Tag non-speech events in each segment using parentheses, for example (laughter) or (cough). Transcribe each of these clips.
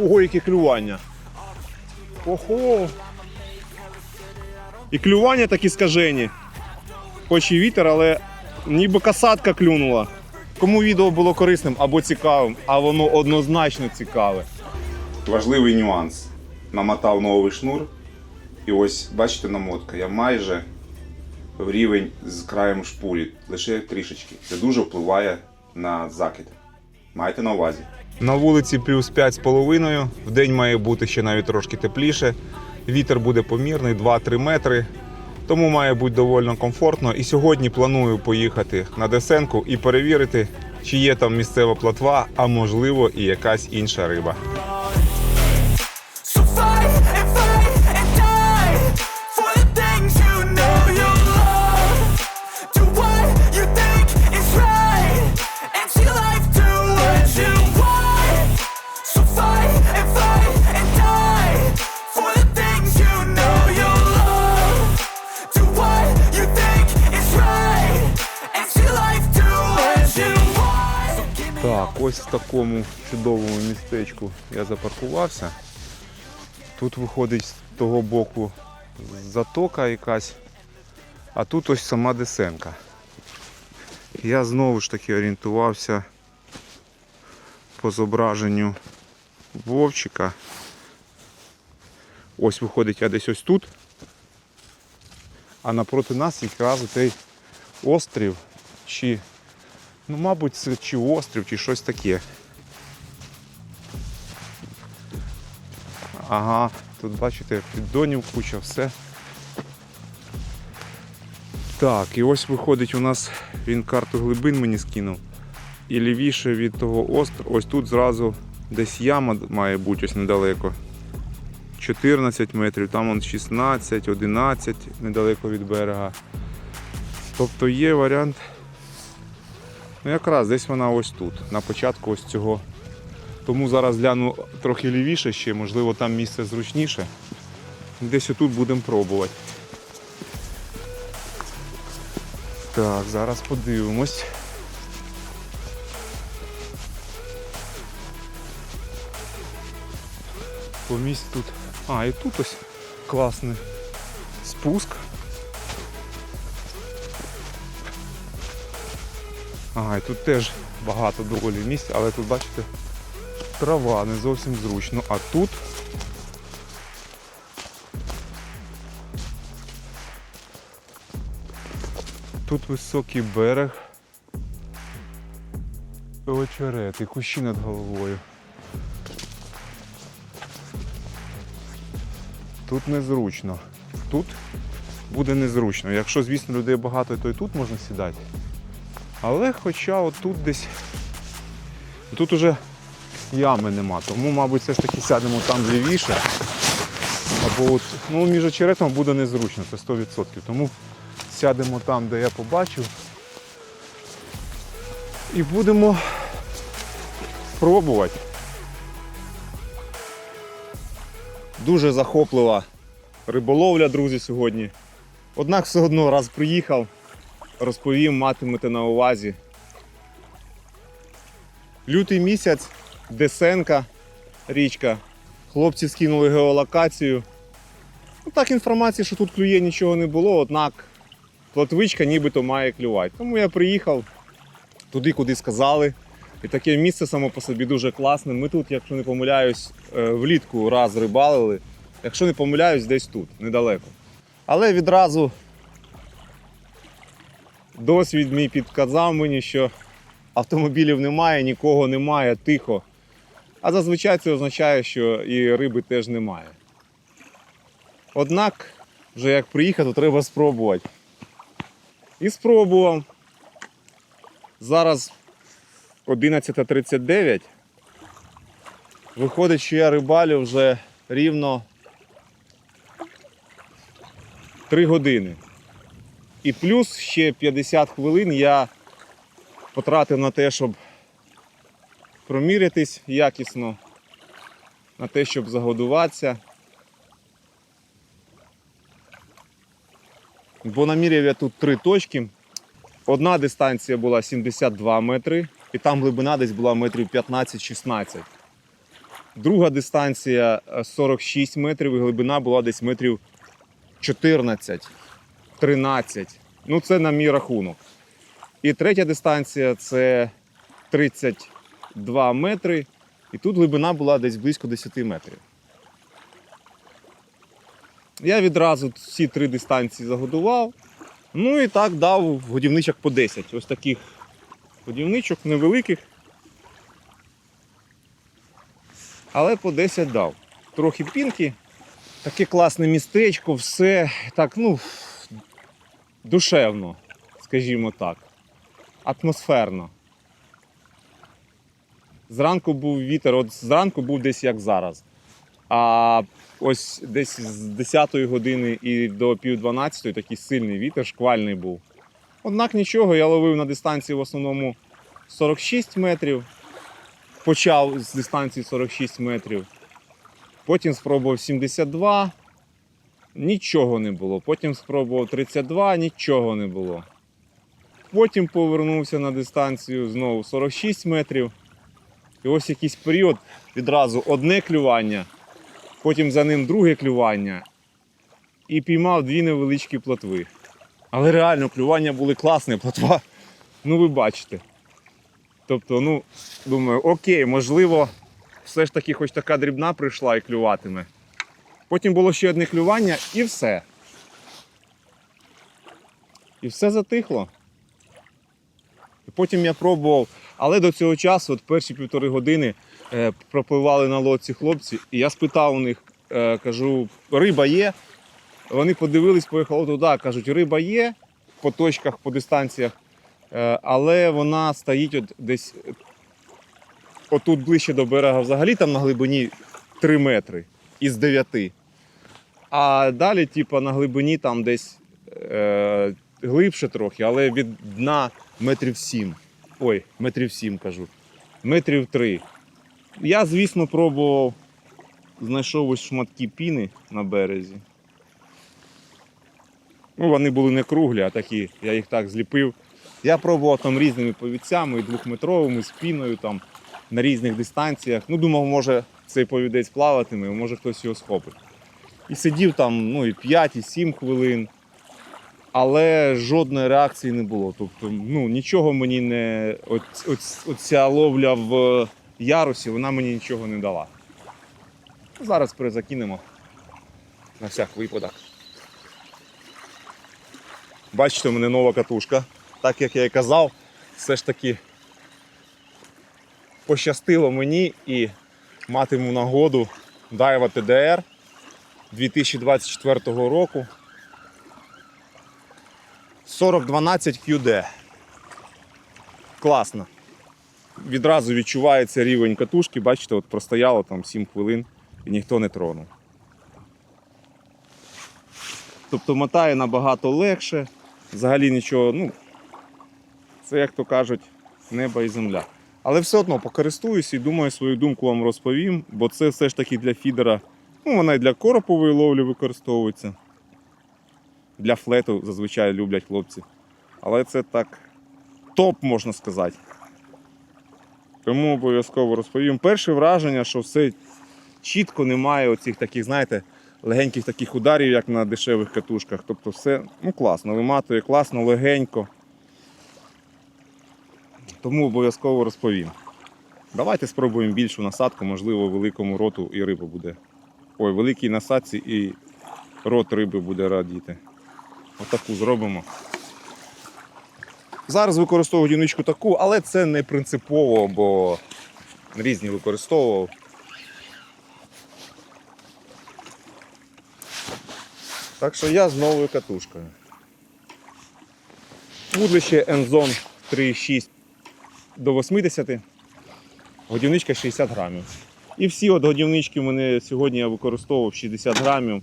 Ого, яке клювання. Ого. І клювання такі скажені. Хоч і вітер, але ніби касатка клюнула. Кому відео було корисним або цікавим, а воно однозначно цікаве. Важливий нюанс. Намотав новий шнур. І ось, бачите, намотка. Я майже в рівень з краєм шпулі. Лише трішечки. Це дуже впливає на закид. Майте на увазі. На вулиці плюс 5,5. В день має бути ще навіть трошки тепліше. Вітер буде помірний 2-3 метри. Тому має бути доволі комфортно. І сьогодні планую поїхати на Десенку і перевірити, чи є там місцева плотва, а можливо і якась інша риба. Такому чудовому містечку я запаркувався. Тут виходить з того боку затока якась, а тут ось сама Десенка. Я знову ж таки орієнтувався по зображенню Вовчика. Ось виходить я десь ось тут. А напроти нас якраз цей острів чи Ну, мабуть, це чи острів, чи щось таке. Ага, тут бачите, піддонів куча, все. Так, і ось виходить у нас, він карту глибин мені скинув. І лівіше від того острова, ось тут зразу десь яма має бути ось недалеко. 14 метрів, там он 16, 11 недалеко від берега. Тобто є варіант Ну якраз десь вона ось тут, на початку ось цього. Тому зараз гляну трохи лівіше ще, можливо там місце зручніше. Десь отут будемо пробувати. Так, зараз подивимось. По місць тут. А, і тут ось класний спуск. Ага, і тут теж багато доволі місць, але тут, бачите, трава не зовсім зручно. А тут тут високий берег. Очерет кущі над головою. Тут незручно. Тут буде незручно. Якщо, звісно, людей багато, то і тут можна сідати. Але хоча отут десь тут уже ями нема, тому, мабуть, все ж таки сядемо там лівіше. Або от, ну, між очеретом буде незручно, це 100%. Тому сядемо там, де я побачив. І будемо пробувати. Дуже захоплива риболовля, друзі, сьогодні. Однак все одно раз приїхав, розповім, матимете на увазі. Лютий місяць, Десенка, річка. Хлопці скинули геолокацію. Ну, так інформації, що тут клює нічого не було, однак плотвичка нібито має клювати. Тому я приїхав туди, куди сказали. І таке місце само по собі дуже класне. Ми тут, якщо не помиляюсь, е, влітку раз рибалили. Якщо не помиляюсь, десь тут, недалеко. Але відразу досвід мій підказав мені, що автомобілів немає, нікого немає, тихо. А зазвичай це означає, що і риби теж немає. Однак, вже як приїхав, то треба спробувати. І спробував. Зараз 11.39. Виходить, що я рибалю вже рівно 3 години. І плюс ще 50 хвилин я потратив на те, щоб промірятись якісно, на те, щоб загодуватися. Бо наміряв я тут три точки. Одна дистанція була 72 метри, і там глибина десь була метрів 15-16. Друга дистанція е, 46 метрів, і глибина була десь метрів 14, 13. Ну, це на мій рахунок. І третя дистанція це 32 метри, і тут глибина була десь близько 10 метрів. Я відразу всі три дистанції загодував. Ну і так дав годівничок по 10. Ось таких годівничок невеликих. Але по 10 дав. Трохи пінки. Таке класне містечко, все так, ну, душевно, скажімо так. Атмосферно. Зранку був вітер, от зранку був десь як зараз. А ось десь з 10 години і до пів 12 такий сильний вітер, шквальний був. Однак нічого, я ловив на дистанції в основному 46 метрів. Почав з дистанції 46 метрів. Потім спробував 72, нічого не було. Потім спробував 32, нічого не було. Потім повернувся на дистанцію знову 46 метрів. І ось якийсь період відразу одне клювання, потім за ним друге клювання. І піймав дві невеличкі плотви. Але реально клювання були класні, плотва. Ну ви бачите. Тобто, ну, думаю, окей, можливо, все ж таки хоч така дрібна прийшла і клюватиме. Потім було ще одне клювання і все. І все затихло. І Потім я пробував, але до цього часу, от перші півтори години, е, пропливали на лодці хлопці, і я спитав у них, е, кажу, риба є. Вони подивились, поїхали туди, кажуть, риба є по точках, по дистанціях, е, але вона стоїть от десь отут ближче до берега взагалі, там на глибині 3 метри із 9. А далі, типу, на глибині там десь е, глибше трохи, але від дна метрів 7. Ой, метрів 7 кажу. Метрів 3. Я, звісно, пробував, знайшов ось шматки піни на березі. Ну, вони були не круглі, а такі, я їх так зліпив. Я пробував там різними повідцями, двохметровими, з піною там, на різних дистанціях. Ну, думав, може цей повідець плаватиме, може хтось його схопить. І сидів там ну, і 5, і 7 хвилин, але жодної реакції не було. Тобто, ну, нічого мені не. Оця ловля в ярусі, вона мені нічого не дала. Зараз перезакинемо на всяк випадок. Бачите, у мене нова катушка. Так як я і казав, все ж таки пощастило мені і матиму нагоду Daiwa TDR 2024 року. 4012 QD. Класно. Відразу відчувається рівень катушки, бачите, от простояло там 7 хвилин і ніхто не тронув. Тобто мотає набагато легше, взагалі нічого, ну, це, як то кажуть, небо і земля. Але все одно покористуюсь і думаю, свою думку вам розповім, бо це все ж таки для фідера, ну, вона і для коропової ловлі використовується. Для флету зазвичай люблять хлопці. Але це так топ, можна сказати. Тому обов'язково розповім. Перше враження, що все чітко немає оцих таких, знаєте, легеньких таких ударів, як на дешевих катушках. Тобто все ну, класно, виматує, класно, легенько. Тому обов'язково розповім. Давайте спробуємо більшу насадку, можливо, великому роту і риба буде. Ой, великій насадці і рот риби буде радіти. Отаку зробимо. Зараз використовую дівничку таку, але це не принципово, бо різні використовував. Так що я з новою катушкою. Вудлище Enzone 3,6 до 80, годівничка 60 грамів. І всі от годівнички мене сьогодні я використовував 60 грамів.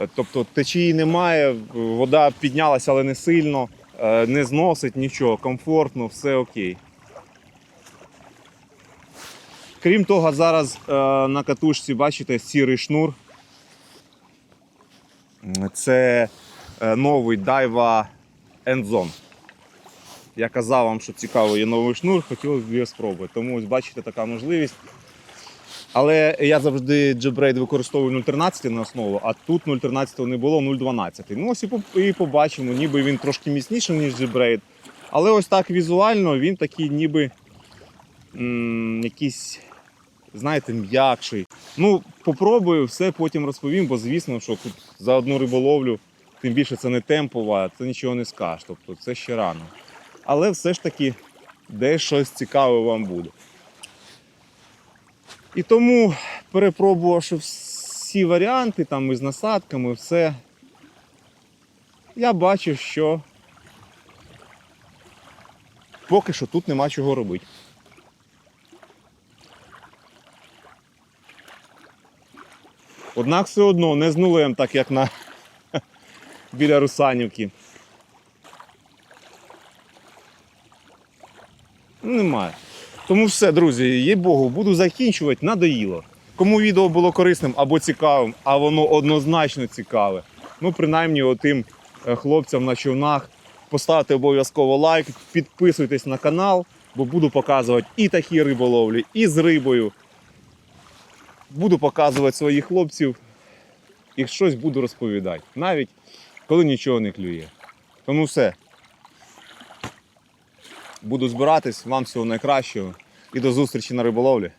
Е, Тобто течії немає, вода піднялася, але не сильно, е, не зносить нічого, комфортно, все окей. Крім того, зараз е, на катушці бачите сірий шнур. Це новий Daiwa Endzone. Я казав вам, що цікаво є новий шнур, хотілося б його спробувати. Тому ось бачите така можливість. Але я завжди джебрейд використовую 0,13 на основу, а тут 0,13 не було, 0,12. Ну ось і побачимо, ніби він трошки міцніший, ніж джебрейд. Але ось так візуально він такий ніби м, якийсь, знаєте, м'якший. Ну, попробую, все потім розповім, бо звісно, що тут за одну риболовлю, тим більше це не темпова, це нічого не скажеш. Тобто це ще рано. Але все ж таки десь щось цікаве вам буде. І тому, перепробувавши всі варіанти там із насадками, все, я бачив, що поки що тут нема чого робити. Однак все одно не з нулем, так як на (laughs) біля Русанівки. Немає. Тому все, друзі, їй Богу, буду закінчувати, надоїло. Кому відео було корисним або цікавим, а воно однозначно цікаве. Ну, принаймні, отим е, хлопцям на човнах поставте обов'язково лайк, підписуйтесь на канал, бо буду показувати і такі риболовлі, і з рибою. Буду показувати своїх хлопців і щось буду розповідати, навіть коли нічого не клює. Тому все. Буду збиратись, вам всього найкращого і до зустрічі на риболовлі.